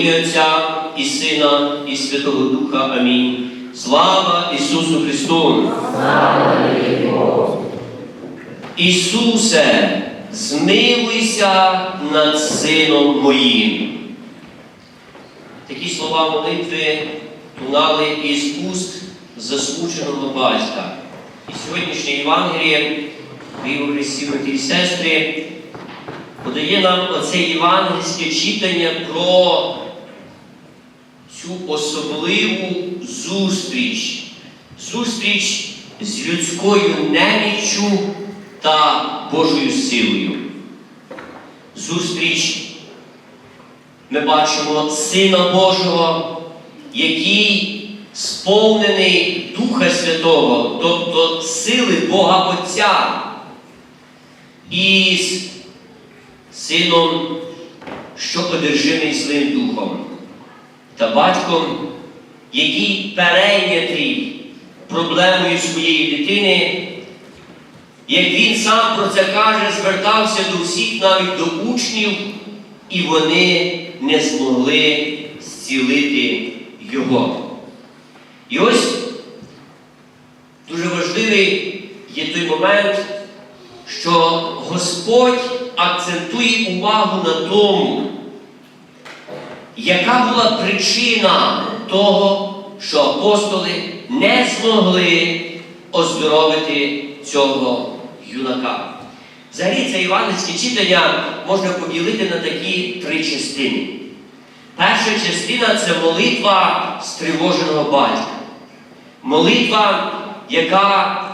І Отця, і Сина, і Святого Духа. Амінь. Слава Ісусу Христу! Ісусе, змилуйся над Сином моїм. Такі слова молитви лунали із уст засмученого батька. І сьогоднішнє Євангеліє, Христі, брати і сестри, подає нам оце євангельське читання про цю особливу зустріч, зустріч з людською неміччю та Божою силою. Зустріч ми бачимо Сина Божого, який сповнений Духа Святого, тобто сили Бога Отця, із сином, що одержимий злим духом, та батьком, який перейнятий проблемою своєї дитини, як він сам про це каже, звертався до всіх, навіть до учнів, і вони не змогли зцілити його. І ось дуже важливий є той момент, що Господь акцентує увагу на тому, яка була причина того, що апостоли не змогли оздоровити цього юнака. Взагалі, це івангельське читання можна поділити на такі три частини. Перша частина це молитва стривоженого батька. Молитва, яка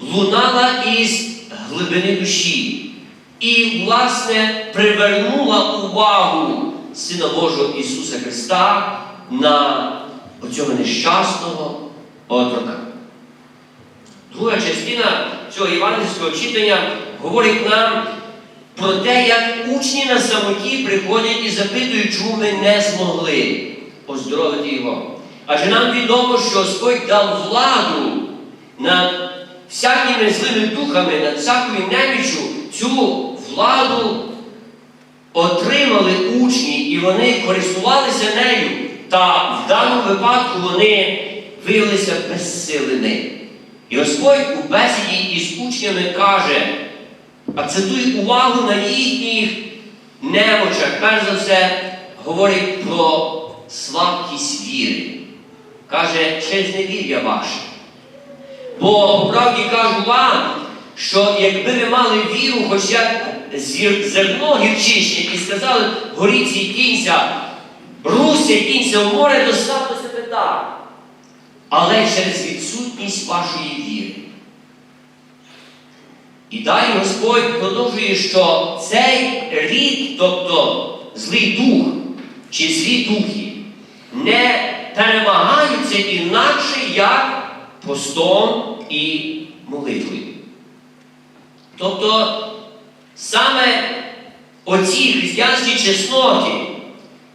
лунала із глибини душі і, власне, привернула увагу Сина Божого Ісуса Христа на оцього нещасного отрока. Друга частина цього євангельського читання говорить нам про те, як учні на самоті приходять і запитують, чому ми не змогли оздоровити його. Адже нам відомо, що Господь дав владу над всякими злими духами, над всякою неміччю, цю владу отримали учні, і вони користувалися нею, та в даному випадку вони виявилися безсилими. І Господь у бесіді із учнями каже, акцентує увагу на їхніх немочах. Перш за все, говорить про слабкість віри. Каже, через невір'я ваше. Бо по правді кажу вам, що якби ви мали віру, хоч як зір- зерно гірчичне, і сказали, горіться і кінься, руся, кінься в море, то сталося би так. Але через відсутність вашої віри. І далі Господь продовжує, що цей рід, тобто злий дух чи злі духи, не перемагаються інакше, як постом і молитвою. Тобто саме оці християнські чесноти,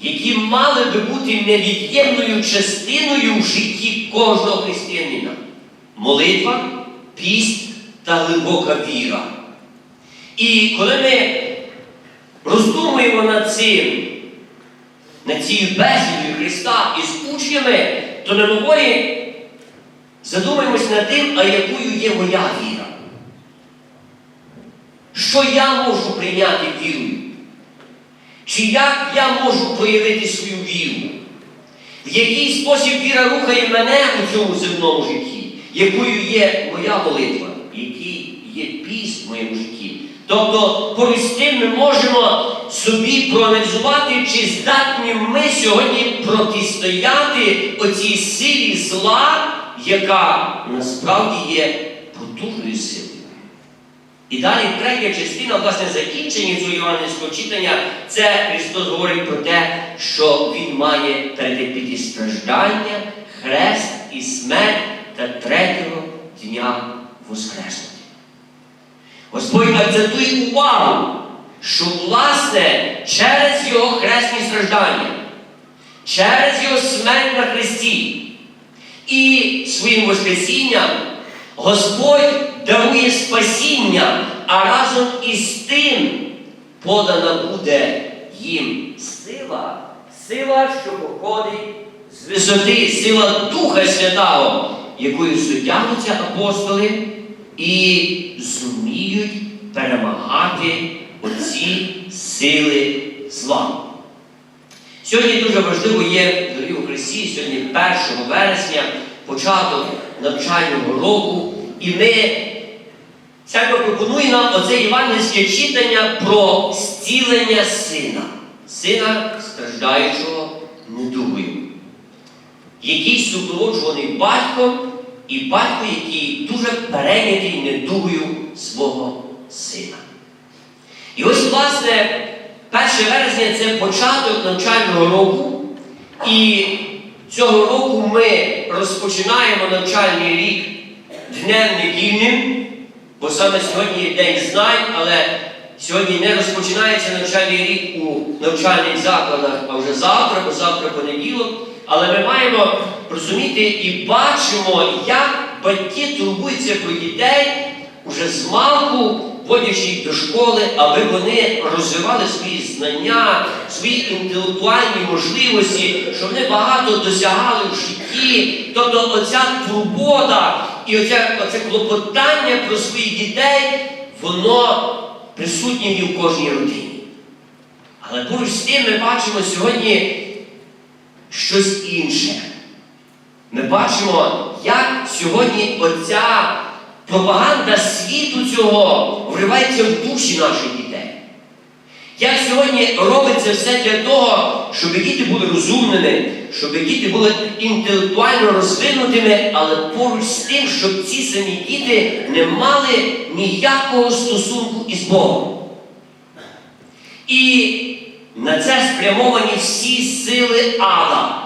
які мали би бути невід'ємною частиною в житті кожного християнина. Молитва, піст та глибока віра. І коли ми роздумуємо над цим, над цією бесідою Христа із учнями, то мимоволі задумаємось над тим, а якою є моя віра. Що я можу прийняти вірою? Чи як я можу проявити свою віру? В який спосіб віра рухає мене у цьому земному житті, якою є моя молитва, який є піст в моєму житті? Тобто, з тим ми можемо собі проаналізувати, чи здатні ми сьогодні протистояти оцій силі зла, яка насправді є потужною силою. І далі третя частина, власне, закінчення цього євангельського читання, це Христос говорить про те, що Він має перетерпіти страждання, хрест і смерть та третього дня воскреснути. Господь акцентує увагу, що, власне, через Його хресні страждання, через Його смерть на Христі і своїм Воскресінням Господь дарує спасіння, а разом із тим подана буде їм сила, сила, що походить з висоти, сила Духа Святого, якою судяться апостоли і зуміють перемагати оці сили зла. Сьогодні дуже важливо є, дорогі у Христі, сьогодні 1 вересня, початок навчального року, і ми, церква пропонує нам оце євангельське читання про зцілення сина, сина страждаючого недугою, який супроводжуваний батьком, і батько, який дуже перейнятий недугою свого сина. І ось, власне, 1 вересня це початок навчального року, і цього року ми розпочинаємо навчальний рік днем недільним, бо саме сьогодні День знань, але сьогодні не розпочинається навчальний рік у навчальних закладах, а вже завтра, бо завтра понеділок. Але ми маємо розуміти і бачимо, як батьки турбуються про дітей уже з малку, водячи їх до школи, аби вони розвивали свої знання, свої інтелектуальні можливості, щоб вони багато досягали в житті. Тобто оця турбота і оце, оце клопотання про своїх дітей, воно присутнє в кожній родині. Але поруч з тим ми бачимо сьогодні щось інше. Ми бачимо, як сьогодні оця пропаганда світу цього вривається в душі наших дітей. Як сьогодні робиться все для того, щоб діти були розумними, щоб діти були інтелектуально розвинутими, але поруч з тим, щоб ці самі діти не мали ніякого стосунку із Богом. І на це спрямовані всі сили ада.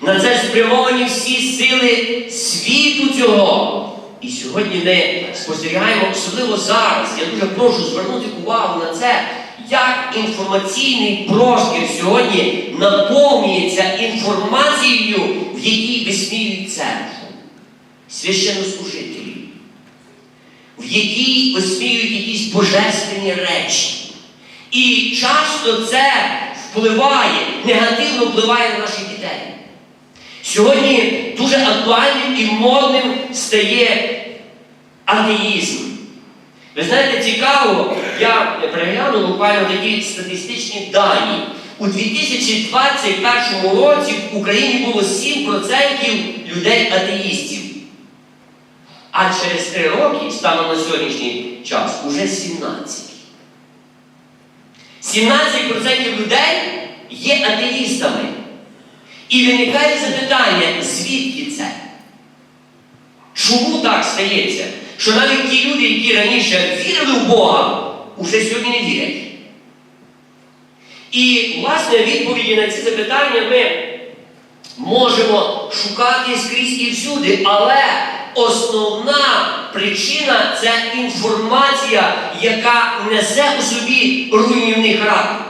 На це спрямовані всі сили світу цього. І сьогодні ми спостерігаємо, особливо зараз, я дуже прошу звернути увагу на це, як інформаційний простір сьогодні наповнюється інформацією, в якій висміюють церкву, священнослужителів, в якій висміюють якісь божественні речі. І часто це впливає, негативно впливає на наших дітей. Сьогодні дуже актуальним і модним стає атеїзм. Ви знаєте, цікаво, я переглянув буквально такі статистичні дані. У 2021 році в Україні було 7% людей атеїстів. А через 3 роки, станом на сьогоднішній час, уже 17. 17% людей є атеїстами. І виникає запитання, звідки це? Чому так стається? Що навіть ті люди, які раніше вірили в Бога, уже сьогодні не вірять. І, власне, відповіді на ці запитання ми можемо шукати скрізь і всюди, але основна причина це інформація, яка несе у собі руйнівний характер.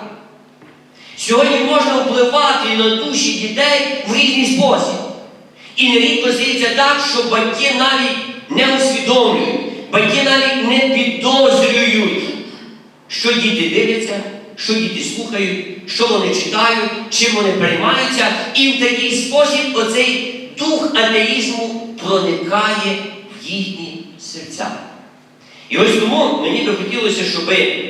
Сьогодні можна впливати на душі дітей в різний спосіб. І нерідко здається так, що батьки навіть не усвідомлюють, батьки навіть не підозрюють, що діти дивляться, що діти слухають, що вони читають, чим вони переймаються. І в такий спосіб оцей дух атеїзму проникає в їхні серця. І ось тому мені би хотілося, щоби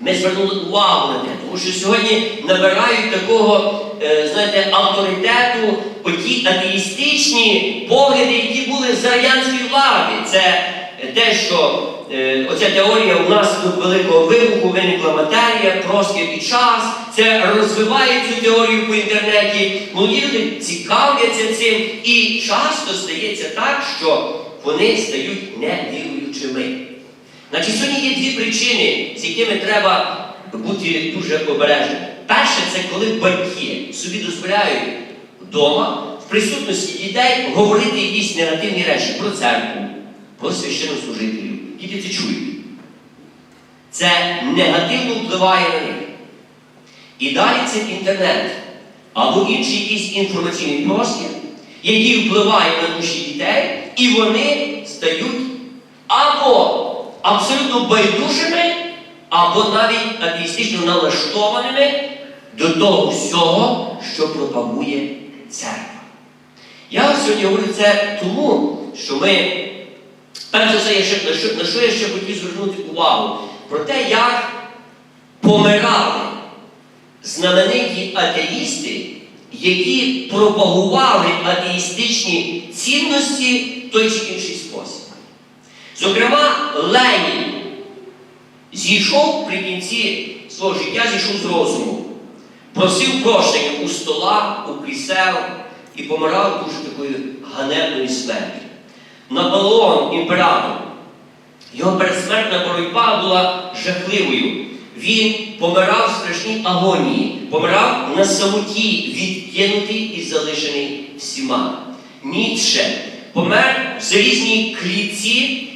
ми звернули увагу на те, тому що сьогодні набирають такого, е, знаєте, авторитету оті атеїстичні погляди, які були за радянської влади. Це те, що е, оця теорія у нас до великого вибуху виникла матерія, простір і час. Це розвиває цю теорію по інтернеті. Молоді люди цікавляться цим. І часто стається так, що вони стають невіруючими. Значить, сьогодні є дві причини, з якими треба бути дуже обережними. Перше, це коли батьки собі дозволяють вдома в присутності дітей говорити якісь негативні речі про церкву, про священнослужителів. Діти це чують. Це негативно впливає на них. І далі це інтернет або інший якийсь інформаційний простір, який впливає на душі дітей, і вони стають або абсолютно байдужими, або навіть атеїстично налаштованими до того всього, що пропагує церква. Я сьогодні говорю це тому, що ми, перш за все, я ще- на що, я ще хотів звернути увагу, про те, як помирали знамениті атеїсти, які пропагували атеїстичні цінності в той чи інший спосіб. Зокрема, Ленін зійшов при кінці свого життя, зійшов з розуму, просив прощення у стола, у крісел і помирав дуже такою ганебною смертю. Наполеон, імператор, його передсмертна боротьба була жахливою. Він помирав в страшній агонії, помирав на самоті, відкинутий і залишений всіма. Ніцше помер в залізній клітці,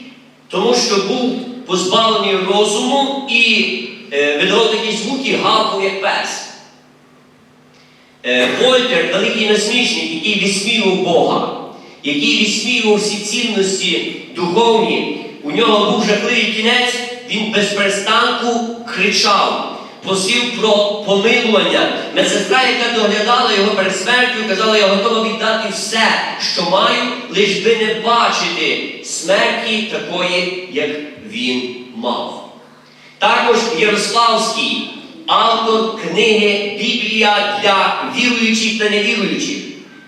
тому що був позбавлений розуму і е, видавав такі звуки, гавкав як пес. Е, Вольтер, великий насмішник, який висміював Бога, який висміював всі цінності духовні, у нього був жахливий кінець, він без кричав, просив про помилування. Медсестра, яка доглядала його перед смертю, казала, я готова віддати все, що маю, лиш би не бачити смерті такої, як він мав. Також Ярославський, автор книги Біблія для віруючих та невіруючих.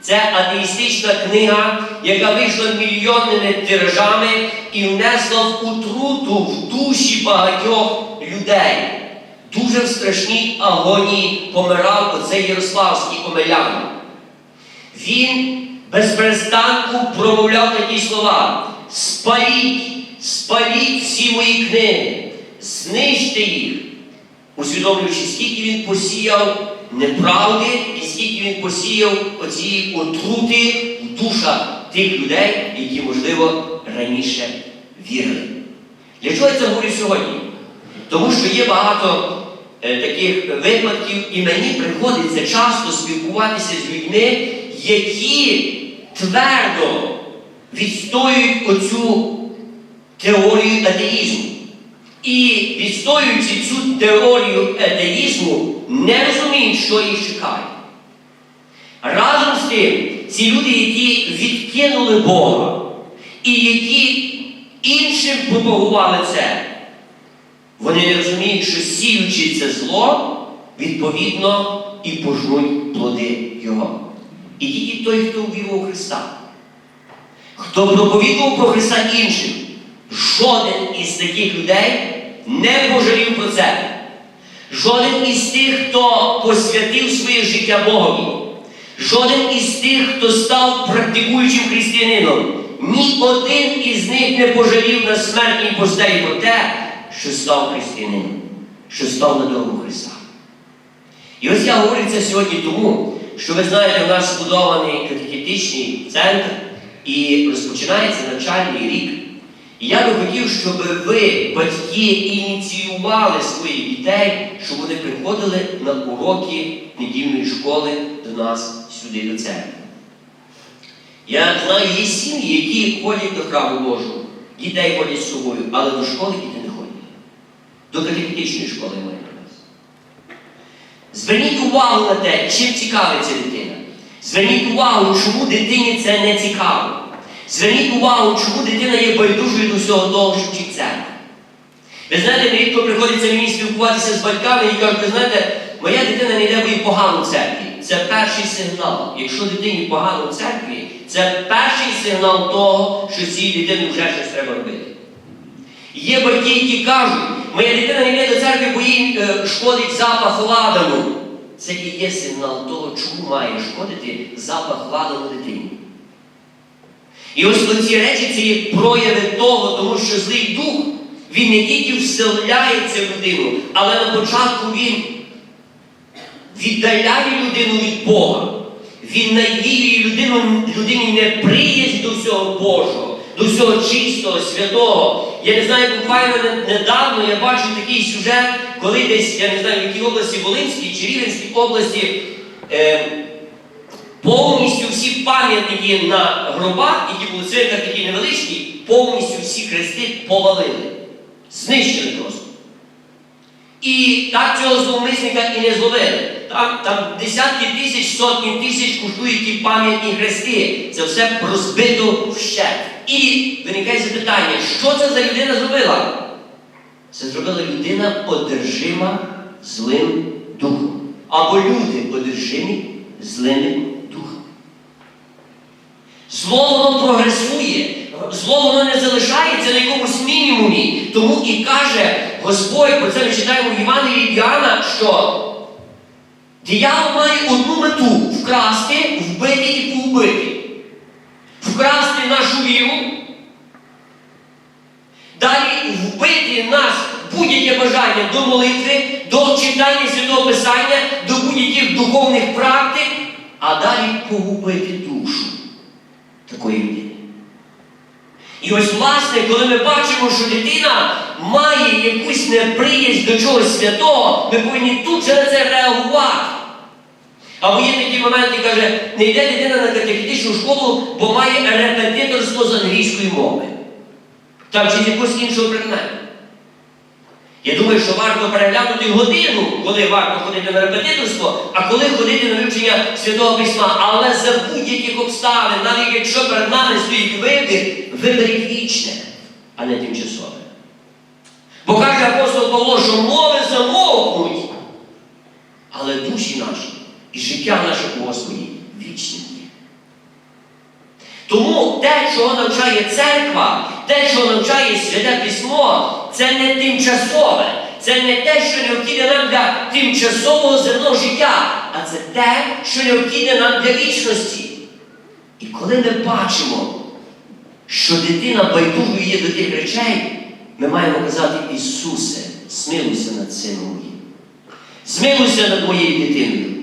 Це атеїстична книга, яка вийшла мільйонними тиражами і внесла в утруту в душі багатьох людей. Дуже в страшній агонії помирав оцей Ярославський омелян. Він без перестанку промовляв такі слова: спаліть, спаліть всі мої книги, знищте їх, усвідомлюючи, скільки він посіяв неправди і скільки він посіяв оцієї отрути в душах тих людей, які, можливо, раніше вірили. Для чого я це говорю сьогодні? Тому що є багато таких випадків, і мені приходиться часто спілкуватися з людьми, які твердо відстоюють оцю теорію атеїзму. І відстоюючи цю теорію атеїзму, не розуміють, що їх чекає. Разом з тим, ці люди, які відкинули Бога, і які іншим пропагували це, вони не розуміють, що сіючи це зло, відповідно і пожнуть плоди Його. І тільки той, хто увірував Христа, хто проповідував про Христа іншим, жоден із таких людей не пожалів про це. Жоден із тих, хто посвятив своє життя Богові, жоден із тих, хто став практикуючим християнином, ні один із них не пожалів на смертній постелі про те, що став християнином, що став на дорогу Христа. І ось я говорю це сьогодні тому, що ви знаєте, у нас збудований катехетичний центр і розпочинається навчальний рік. І я би хотів, щоб ви, батьки, ініціювали своїх дітей, щоб вони приходили на уроки недільної школи до нас сюди, до церкви. Я знаю, є сім'ї, які ходять до храму Божого, дітей ходять з собою, але до школи ходять. До катехетичної школи я маю. Зверніть увагу на те, чим цікавиться дитина. Зверніть увагу, чому дитині це не цікаво. Зверніть увагу, чому дитина є байдужою до всього того, що вчить церкви. Ви знаєте, нерідко приходиться мені спілкуватися з батьками і кажуть, ви знаєте, моя дитина не йде бо погано в церкві. Це перший сигнал. Якщо дитині погано в церкві, це перший сигнал того, що цій дитині вже щось треба робити. Є батьки, які кажуть, моя дитина не йде до церкви, бо їй е, шкодить запах ладану. Це і є сигнал того, чому має шкодити запах ладану дитині. І ось оці речі це є прояви того, тому що злий дух, він не тільки вселяється в людину, але на початку він віддаляє людину від Бога. Він навіює людину, людині неприязнь до всього Божого, до всього чистого, святого. Я не знаю, буквально недавно я бачив такий сюжет, коли десь, я не знаю, в якій області Волинській чи Рівенській області. Е, Повністю всі пам'ятники на гробах, які були церквах такі невеличкі, повністю всі хрести повалили. Знищили просто. І так цього зловмисника і не зловили. Там, там десятки тисяч, сотні тисяч коштують ті пам'ятні хрести. Це все розбито вщент. І виникає запитання, що це за людина зробила? Це зробила людина одержима злим духом. Або люди одержимі злими духом. Зло воно прогресує, зло воно не залишається на якомусь мінімумі. Тому і каже Господь, про це ми читаємо в Євангелії від Іоанна, що диявол має одну мету вкрасти, вбити і поубити. Вкрасти нашу віру, далі вбити нас будь-яке бажання до молитви, до читання Святого Писання, до будь-яких духовних практик, а далі погубити душу такої людини. І ось, власне, коли ми бачимо, що дитина має якусь неприязнь до чогось святого, ми повинні тут же на це реагувати. Або є такі моменти, каже, не йде дитина на катехетичну школу, бо має репетиторство з англійської мови. Там чи з якогось іншого предмету. Я думаю, що варто переглянути годину, коли варто ходити на репетиторство, а коли ходити на вивчення Святого Письма. Але за будь-яких обставин, навіть якщо перед нами стоїть вибір, виберіть вічне, а не тимчасове. Бо каже апостол Павло, що мови замовкнуть, але душі наші і життя наше Господі вічні є. Тому те, чого навчає церква, те, чого навчає Святе Письмо, це не тимчасове, це не те, що необхідне нам для тимчасового земного життя, а це те, що необхідне нам для вічності. І коли ми бачимо, що дитина байдужою є до тих речей, ми маємо казати, Ісусе, змилуйся над сином моїм. Змилуйся над моєю дитиною.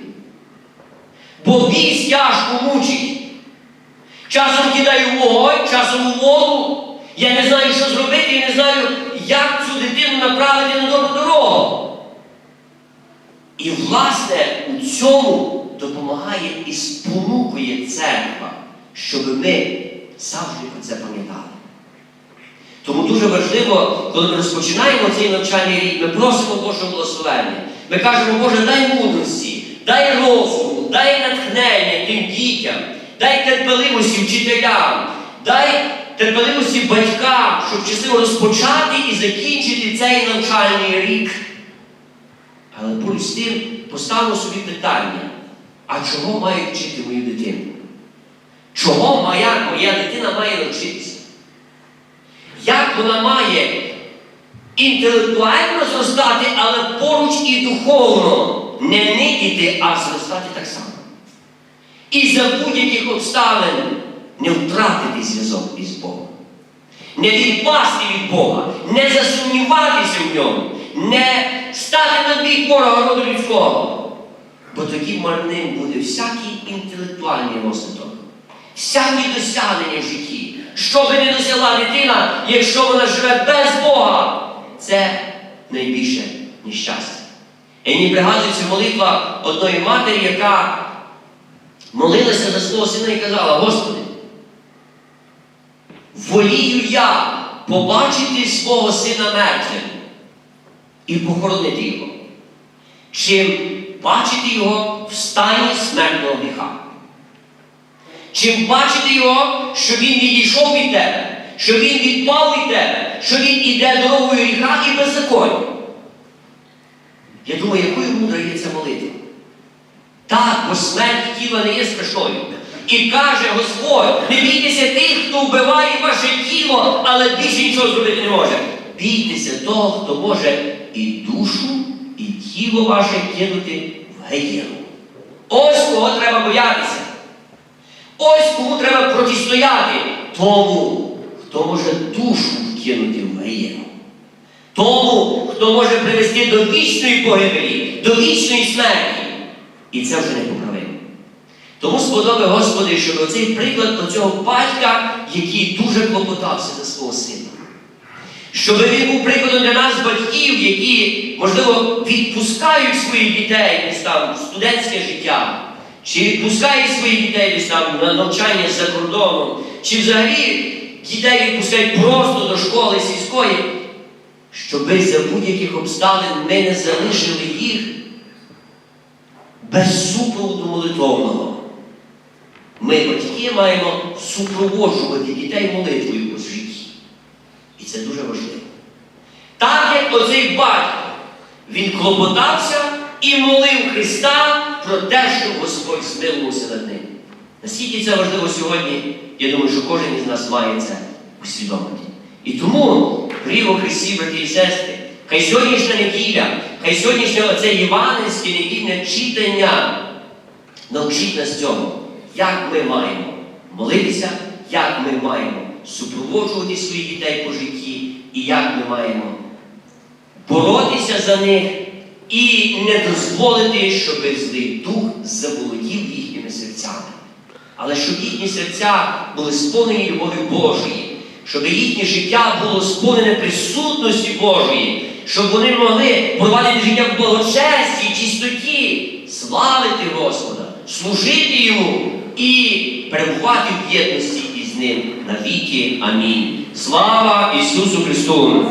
Бо біс тяжко мучить. Часом кидаю вогонь, часом у воду. Я не знаю, що зробити, і не знаю, як цю дитину направити на добру дорогу. І, власне, у цьому допомагає і спонукує церква, щоб ми завжди про це пам'ятали. Тому дуже важливо, коли ми розпочинаємо цей навчальний рік, ми просимо Божого благословення. Ми кажемо, Боже, дай мудрості, дай розуму, дай натхнення тим дітям, дай терпеливості вчителям, дай терпеливості батькам, щоб щасливо розпочати і закінчити цей навчальний рік. Але поруч з тим поставимо собі питання, а чого маю вчити мою дитину? Чого моя, моя дитина має навчитися? Як вона має інтелектуально зростати, але поруч і духовно не нидіти, а зростати так само. І за будь-яких обставин не втратити зв'язок із Богом. Не відпасти від Бога, не засумніватися в ньому, не стати на бік ворога роду людського. Бо тоді марним буде всякий інтелектуальний розвиток, всякі досягнення в житті. Що би не досягла дитина, якщо вона живе без Бога, це найбільше нещастя. І мені пригадується молитва одної матері, яка молилася за свого сина і казала, Господи, волію я побачити свого сина мертвим і похоронити його, чим бачити його в стані смертного гріха. Чим бачити його, що він відійшов від тебе, що він відпав від тебе, що він іде дорогою гріха і беззаконня. Я думаю, якою мудрою є ця молитва? Так, бо смерть тіла не є страшною. І каже Господь, не бійтеся тих, хто вбиває ваше тіло, але більше нічого зробити не може. Бійтеся того, хто може і душу, і тіло ваше кинути в геєру. Ось кого треба боятися. Ось кому треба протистояти тому, хто може душу вкинути в геєру. Тому, хто може привести до вічної погибелі, до вічної смерті. І це вже не поправимо. Тому сподоби, Господи, щоб оцей приклад про цього батька, який дуже клопотався за свого сина. Щоб він був прикладом для нас, батьків, які, можливо, відпускають своїх дітей десь там студентське життя, чи відпускають своїх дітей десь там на навчання за кордоном, чи взагалі дітей відпускають просто до школи сільської, щоби за будь-яких обставин ми не залишили їх без супроводу молитовного. Ми, батьки, маємо супроводжувати дітей молитвою у житті. І це дуже важливо. Так як оцей батько, він клопотався і молив Христа про те, щоб Господь змилувався над ним. Наскільки це важливо сьогодні, я думаю, що кожен із нас має це усвідомити. І тому, пріво Христі, брати і сестри, хай сьогоднішня неділя, хай сьогоднішнє оце євангельське недільне читання навчить нас цьому, як ми маємо молитися, як ми маємо супроводжувати своїх дітей по житті, і як ми маємо боротися за них і не дозволити, щоб злий дух заволодів їхніми серцями. Але щоб їхні серця були сповнені любові Божої, щоб їхнє життя було сповнене присутності Божої, щоб вони могли провадити життя в благочесті, чистоті, славити Господа, служити Йому і перебувати в єдності із Ним навіки. Амінь. Слава Ісусу Христу!